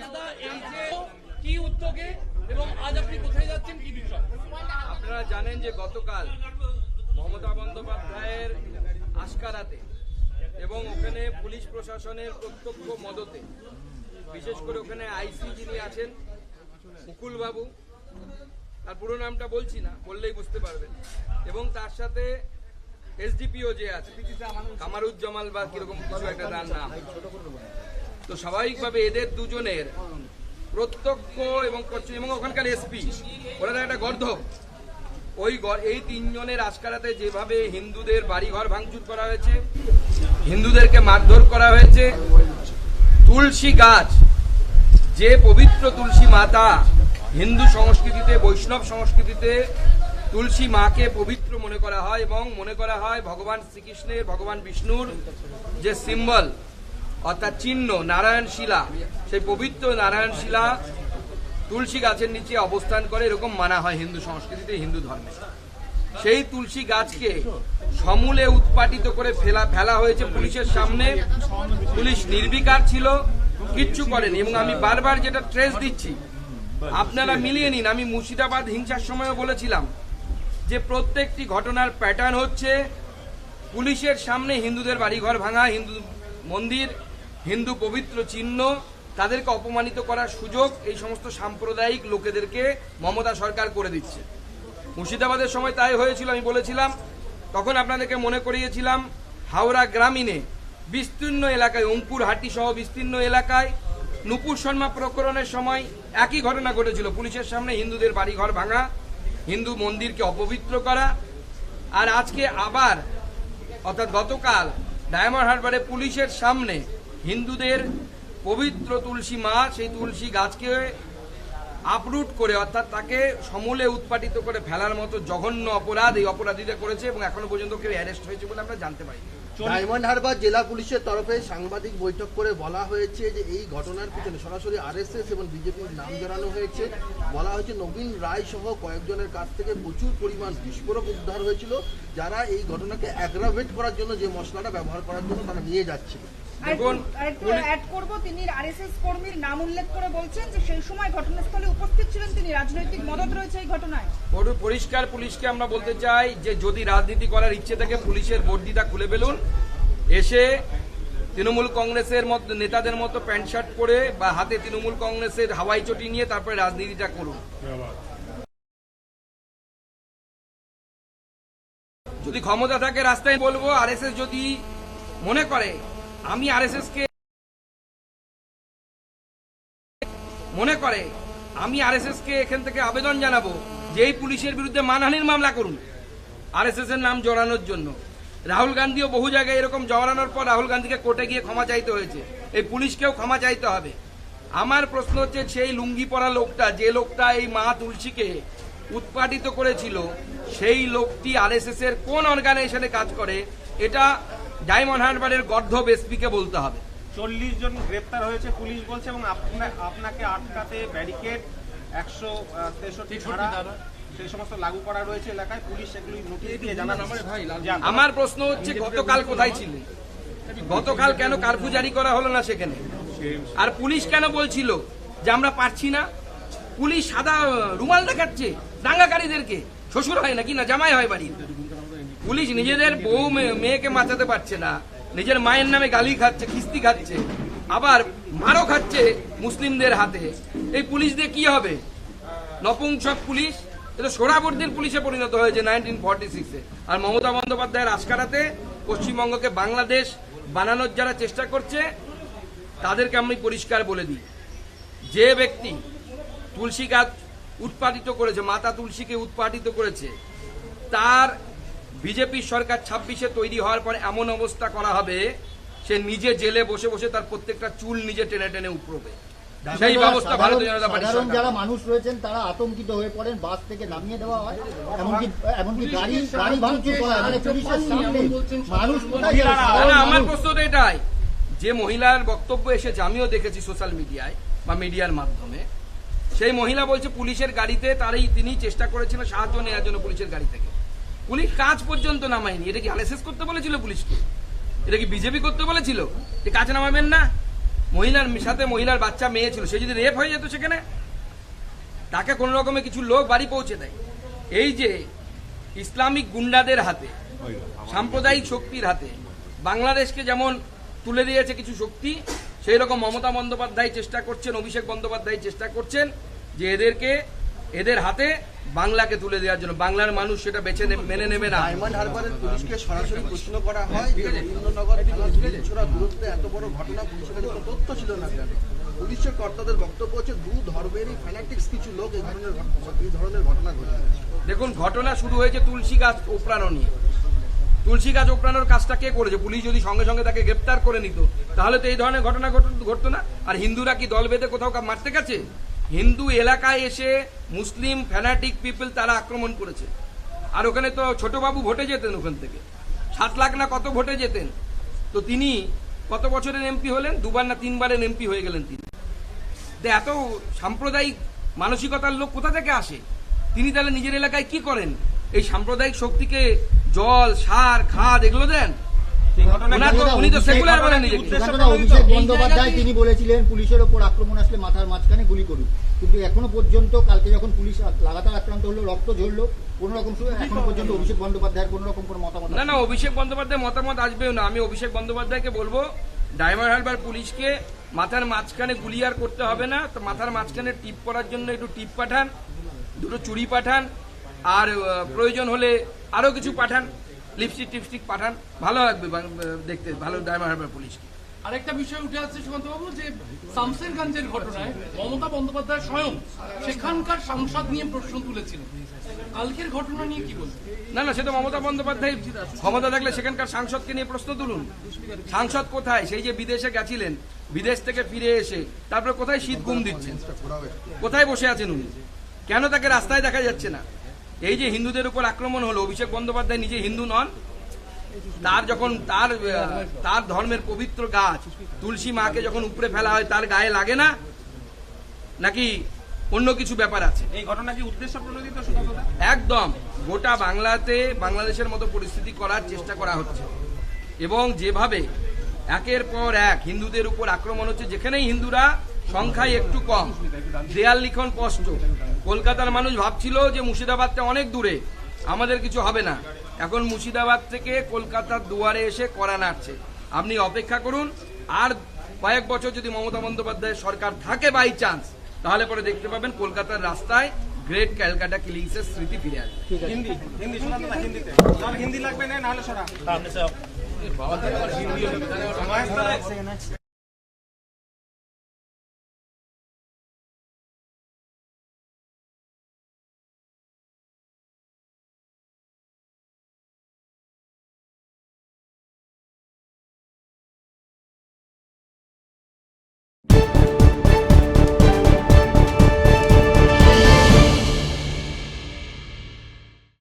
দাদা কি উদ্যোগে এবং আজ আপনি কোথায় যাচ্ছেন, কি বিষয়? আপনারা জানেন যে গতকাল মমতা বন্দ্যোপাধ্যায়ের আশকারাতে এবং ওখানে পুলিশ প্রশাসনের প্রত্যক্ষ মদতে, বিশেষ করে ওখানে আইসি যিনি আছেন মুকুল বাবু তার পুরো নামটা বলছি না, বললেই বুঝতে পারবেন। এবং তার সাথে এসডিপিও যে আছে কামারুজ্জামাল বা কীরকম কিছু একটা তার নাম। তো স্বাভাবিকভাবে এদের দুজনের প্রত্যক্ষ এবং এবং ওখানকার এসপি তো একটা গর্ধব। ওই এই তিনজনের আজকারাতে যেভাবে হিন্দুদের বাড়িঘর ভাঙচুর করা হয়েছে, হিন্দুদেরকে মারধর করা হয়েছে, তুলসী গাছ, যে পবিত্র তুলসী মাতা হিন্দু সংস্কৃতিতে, বৈষ্ণব সংস্কৃতিতে তুলসী মাকে পবিত্র মনে করা হয় এবং মনে করা হয় ভগবান শ্রীকৃষ্ণের, ভগবান বিষ্ণুর যে সিম্বল অর্থাৎ চিহ্ন, নারায়ণ শিলা, সেই পবিত্র নারায়ণ শিলা তুলসী গাছের নিচে অবস্থান করে এরকম মানা হয় হিন্দু সংস্কৃতিতে, হিন্দু ধর্মে। সেই তুলসী গাছকে সমূলে উৎপাটিত করে ফেলা ফেলা হয়েছে পুলিশের সামনে। পুলিশ নির্বিকার ছিল, কিচ্ছু করেনি। এবং আমি বারবার যেটা ট্রেস দিচ্ছি, আপনারা মিলিয়ে নিন, আমি মুর্শিদাবাদ হিংসার সময়ও বলেছিলাম যে প্রত্যেকটি ঘটনার প্যাটার্ন হচ্ছে, পুলিশের সামনে হিন্দুদের বাড়িঘর ভাঙা, হিন্দু মন্দির হিন্দু পবিত্র চিহ্ন তাদেরকে অপমানিত করার সুযোগ এই সমস্ত সাম্প্রদায়িক লোকেদেরকে মমতা সরকার করে দিচ্ছে। মুর্শিদাবাদের সময় তাই হয়েছিল, আমি বলেছিলাম, তখন আপনাদেরকে মনে করিয়েছিলাম, হাওড়া গ্রামীণে বিস্তীর্ণ এলাকায় অঙ্কুর হাটি সহ বিস্তীর্ণ এলাকায় নুপুর শর্মা প্রকরণের সময় একই ঘটনা ঘটেছিল। পুলিশের সামনে হিন্দুদের বাড়িঘর ভাঙা, হিন্দু মন্দিরকে অপবিত্র করা আর আজকে আবার, অর্থাৎ গতকাল, ডায়মন্ড হারবারে পুলিশের সামনে হিন্দুদের পবিত্র তুলসী মা সেই তুলসী গাছকে আপরুট করে, অর্থাৎ তাকে সমূলে উৎপাটিত করে ফেলার মতো জঘন্য অপরাধ এই অপরাধীরা করেছে এবং এখনও পর্যন্ত কেউ অ্যারেস্ট হয়েছে বলে আমরা জানতে পারি। ডায়মন্ড হারবার জেলা পুলিশের তরফে সাংবাদিক বৈঠক করে বলা হয়েছে যে এই ঘটনার পিছনে সরাসরি আরএসএস এবং বিজেপির নাম জড়ানো হয়েছে। বলা হয়েছে নবীন রায় সহ কয়েকজনের কাছ থেকে প্রচুর পরিমাণ বিস্ফোরক উদ্ধার হয়েছিল, যারা এই ঘটনাকে অ্যাগ্রাভেট করার জন্য যে মশলাটা ব্যবহার করার জন্য তারা নিয়ে যাচ্ছিল দেখুন, আরেকটু পুলিশ- অ্যাড করব। তিনি আরএসএস কর্মীর নাম উল্লেখ করে বলছেন যে সেই সময় ঘটনাস্থলে উপস্থিত ছিলেন তিনি। রাজনৈতিক মদত রয়েছে এই ঘটনায়। পরিষ্কার পুলিশকে আমরা বলতে চাই যে যদি রাজনীতি করার ইচ্ছে থাকে পুলিশের বর্দিটা খুলে ফেলুন। এসে তৃণমূল কংগ্রেসের মতো নেতাদের মতো প্যান্ট শার্ট পরে বা হাতে তৃণমূল কংগ্রেসের হাওয়াই চটি নিয়ে তারপরে রাজনীতিটা করুন। যদি ক্ষমতা থাকে রাস্তায় বলব আরএসএস যদি মনে করে আমি আরএসএস কে মনে করে, আমি আরএসএস কে এখান থেকে আবেদন জানাব যে এই পুলিশের বিরুদ্ধে মানহানির মামলা করুন। আরএসএস এর নাম জড়ানোর জন্য। রাহুল গান্ধীও বহু জায়গায় এরকম জড়ানোর পর রাহুল গান্ধীকে কোর্টে গিয়ে ক্ষমা চাইতে হয়েছে। এই পুলিশকেও ক্ষমা চাইতে হবে। আমার প্রশ্ন হচ্ছে, সেই লুঙ্গি পরা লোকটা, যে লোকটা এই মা তুলসীকে উৎপাদিত করেছিল, সেই লোকটি আরএসএস এর কোন অর্গানাইজেশনে কাজ করে? এটা ডায়মন্ড হারবারের গর্ধব এসপিকে বলতে হবে। চল্লিশ জন গ্রেপ্তার হয়েছে পুলিশ বলছে এবং আপনাকে আটকাতে ব্যারিকেড একশো তেষট্টি ধারা সেই সমস্ত লাগু করা রয়েছে এলাকায়। পুলিশ সেগুলি নোটিশ দিয়ে আপনারা- আমার প্রশ্ন হচ্ছে গতকাল কোথায় ছিলেন? গতকাল কেন কারফিউ জারি করা হলো না সেখানে? আর পুলিশ কেন বলছিল যে আমরা পারছি না? পুলিশ সাদা রুমাল দেখাচ্ছে দাঙ্গাকারীদেরকে। শ্বশুর হয় নাকি না জামাই হয় বাড়ির? পুলিশ নিজেদের বউ মেয়ে- মেয়েকে বাঁচাতে পারছে না। নিজের মায়ের নামে গালি খাচ্ছে কিস্তি খাচ্ছে, আবার মারও খাচ্ছে মুসলিমদের হাতে। এই পুলিশ দিয়ে কি হবে? নপুংসক পুলিশ? এটা সোরাবর্দির পুলিশে পরিণত হয়েছে নাইনটিন ফর্টি সিক্সে। আর মমতা বন্দ্যোপাধ্যায়ের আশকারাতে পশ্চিমবঙ্গকে বাংলাদেশ বানানোর যারা চেষ্টা করছে, তাদেরকে আমি পরিষ্কার বলে দিই। যে ব্যক্তি তুলসী গাছ উৎপাদিত করেছে, মাতা তুলসীকে উৎপাদিত করেছে, তার বিজেপি সরকার ছাব্বিশে তৈরি হওয়ার পর এমন অবস্থা করা হবে সে নিজে জেলে বসে বসে তার প্রত্যেকটা চুল নিজে টেনে টেনে উপরবে সেই ব্যবস্থা ভারতীয় জনতা পার্টি যারা মানুষ রয়েছেন তারা আতঙ্কিত হয়ে পড়েন বাস থেকে নামিয়ে দেওয়া হয়। এমনকি এমনকি গাড়ি গাড়ি ভাঙচুর করা মানে পুলিশের সামনে মানুষ আমার। প্রশ্ন তো এটাই। যে মহিলার বক্তব্য এসেছে আমিও দেখেছি সোশ্যাল মিডিয়ায় বা মিডিয়ার মাধ্যমে। সেই মহিলা বলছে পুলিশের গাড়িতে তারই তিনি চেষ্টা করেছিলেন সাহায্য নেওয়ার জন্য পুলিশের গাড়ি থেকে। পুলিশ কাজ পর্যন্ত নামায়নি। এটা কি আরএসএস করতে বলেছিল পুলিশকে? এটা কি বিজেপি করতে বলেছিল? যে কাজ নামাবেন না। মহিলার সাথে মহিলার বাচ্চা, মেয়ে ছিল, সে যদি রেপ হয়ে যেত সেখানে, তাকে কোনো রকমে কিছু লোক বাড়ি পৌঁছে দেয়। এই যে ইসলামিক গুন্ডাদের হাতে, সাম্প্রদায়িক শক্তির হাতে, বাংলাদেশকে যেমন তুলে দিয়েছে কিছু শক্তি, সেই রকম মমতা বন্দ্যোপাধ্যায় চেষ্টা করছেন, অভিষেক বন্দ্যোপাধ্যায় চেষ্টা করছেন যে এদেরকে, এদের হাতে বাংলাকে তুলে দেওয়ার জন্য। বাংলার মানুষ সেটা বেছে মেনে নেবে না। ডায়মন্ড হারবারের পুলিশকে সরাসরি প্রশ্ন করা হয় যে রবীন্দ্রনগর থানা দূরত্বে এত বড় ঘটনা পুলিশের কাছে তথ্য ছিল না কেন পুলিশের কর্তাদের বক্তব্য হচ্ছে দু ধর্মেরই ফ্যানাটিক্স কিছু লোক এই ধরনের এই ধরনের ঘটনা ঘটেছে দেখুন ঘটনা শুরু হয়েছে তুলসী গাছ ওপড়ানো নিয়ে। তুলসী গাছ ওপড়ানোর কাজটা কে করেছে? পুলিশ যদি সঙ্গে সঙ্গে তাকে গ্রেপ্তার করে নিত তাহলে তো এই ধরনের ঘটনা ঘট- ঘটতো না। আর হিন্দুরা কি দল বেঁধে কোথাও মারতে গেছে? হিন্দু এলাকায় এসে মুসলিম ফ্যানাটিক পিপল তারা আক্রমণ করেছে। আর ওখানে তো ছোটবাবু ভোটে যেতেন ওখান থেকে। সাত লাখ না কত ভোটে যেতেন। তো তিনি কত বছরের এমপি হলেন? দুবার না তিনবারের এমপি হয়ে গেলেন তিনি। এত সাম্প্রদায়িক মানসিকতার লোক কোথা থেকে আসে? তিনি তাহলে নিজের এলাকায় কি করেন? এই সাম্প্রদায়িক শক্তিকে জল, সার, খাদ এগুলো দেন? বন্দ্যোপাধ্যায় তিনি বলেছিলেন পুলিশের ওপর আক্রমণ আসলে মাথার মাঝখানে গুলি করুন। কিন্তু এখনও পর্যন্ত কালকে যখন পুলিশ লাগাতার আক্রান্ত হলো রক্ত ঝরলো কোন রকম এখনও পর্যন্ত অভিষেক বন্দ্যোপাধ্যায়ের কোন রকম কোনো মতামত না না অভিষেক বন্দ্যোপাধ্যায় মতামত আসবেও না। আমি অভিষেক বন্দ্যোপাধ্যায়কে বলব ডায়মন্ড হারবার পুলিশকে মাথার মাঝখানে গুলি আর করতে হবে না। তো মাথার মাঝখানে টিপ করার জন্য একটু টিপ পাঠান দুটো চুড়ি পাঠান আর প্রয়োজন হলে আরও কিছু পাঠান। লিপস্টিক টিপস্টিক পাঠান ভালো লাগবে দেখতে ভালো ডায়মন্ড হারবার পুলিশকে। আরেকটা বিষয় উঠে আসছে সুকান্তবাবু যে শামসেরগঞ্জের ঘটনায় মমতা বন্দ্যোপাধ্যায় স্বয়ং সেখানকার সাংসদ নিয়ে প্রশ্ন তুলেছিলেন। কালকের ঘটনা নিয়ে কি বলছেন না না সে তো মমতা বন্দ্যোপাধ্যায় ক্ষমতা থাকলে সেখানকার সাংসদকে নিয়ে প্রশ্ন তুলুন। সাংসদ কোথায়? সেই যে বিদেশে গেছিলেন বিদেশ থেকে ফিরে এসে তারপরে কোথায় শীত ঘুম দিচ্ছেন? কোথায় বসে আছেন উনি? কেন তাকে রাস্তায় দেখা যাচ্ছে না? এই যে হিন্দুদের উপর আক্রমণ হলো অভিষেক বন্দ্যোপাধ্যায় নিজে হিন্দু নন তার যখন তার তার ধর্মের পবিত্র গাছ তুলসী মাকে যখন উপরে ফেলা হয় তার গায়ে লাগে না? নাকি অন্য কিছু ব্যাপার আছে? এই ঘটনা কি উদ্দেশ্য প্রণোদিত একদম। গোটা বাংলাতে বাংলাদেশের মতো পরিস্থিতি করার চেষ্টা করা হচ্ছে। এবং যেভাবে একের পর এক হিন্দুদের উপর আক্রমণ হচ্ছে যেখানেই হিন্দুরা সংখ্যায় একটু কম। দেয়াল লিখন স্পষ্ট কলকাতার মানুষ ভাবছিল যে মুর্শিদাবাদটা অনেক দূরে। আমাদের কিছু হবে না। এখন মুর্শিদাবাদ থেকে কলকাতার দুয়ারে এসে করা নাড়ছে। আপনি অপেক্ষা করুন। আর কয়েক বছর যদি মমতা বন্দ্যোপাধ্যায়ের সরকার থাকে বাই চান্স তাহলে পরে দেখতে পাবেন কলকাতার রাস্তায় গ্রেট ক্যালকাটা কিলিংসের স্মৃতি ফিরে আসবে। হিন্দি হিন্দিতে। হিন্দি লাগবে না নাহলে সরা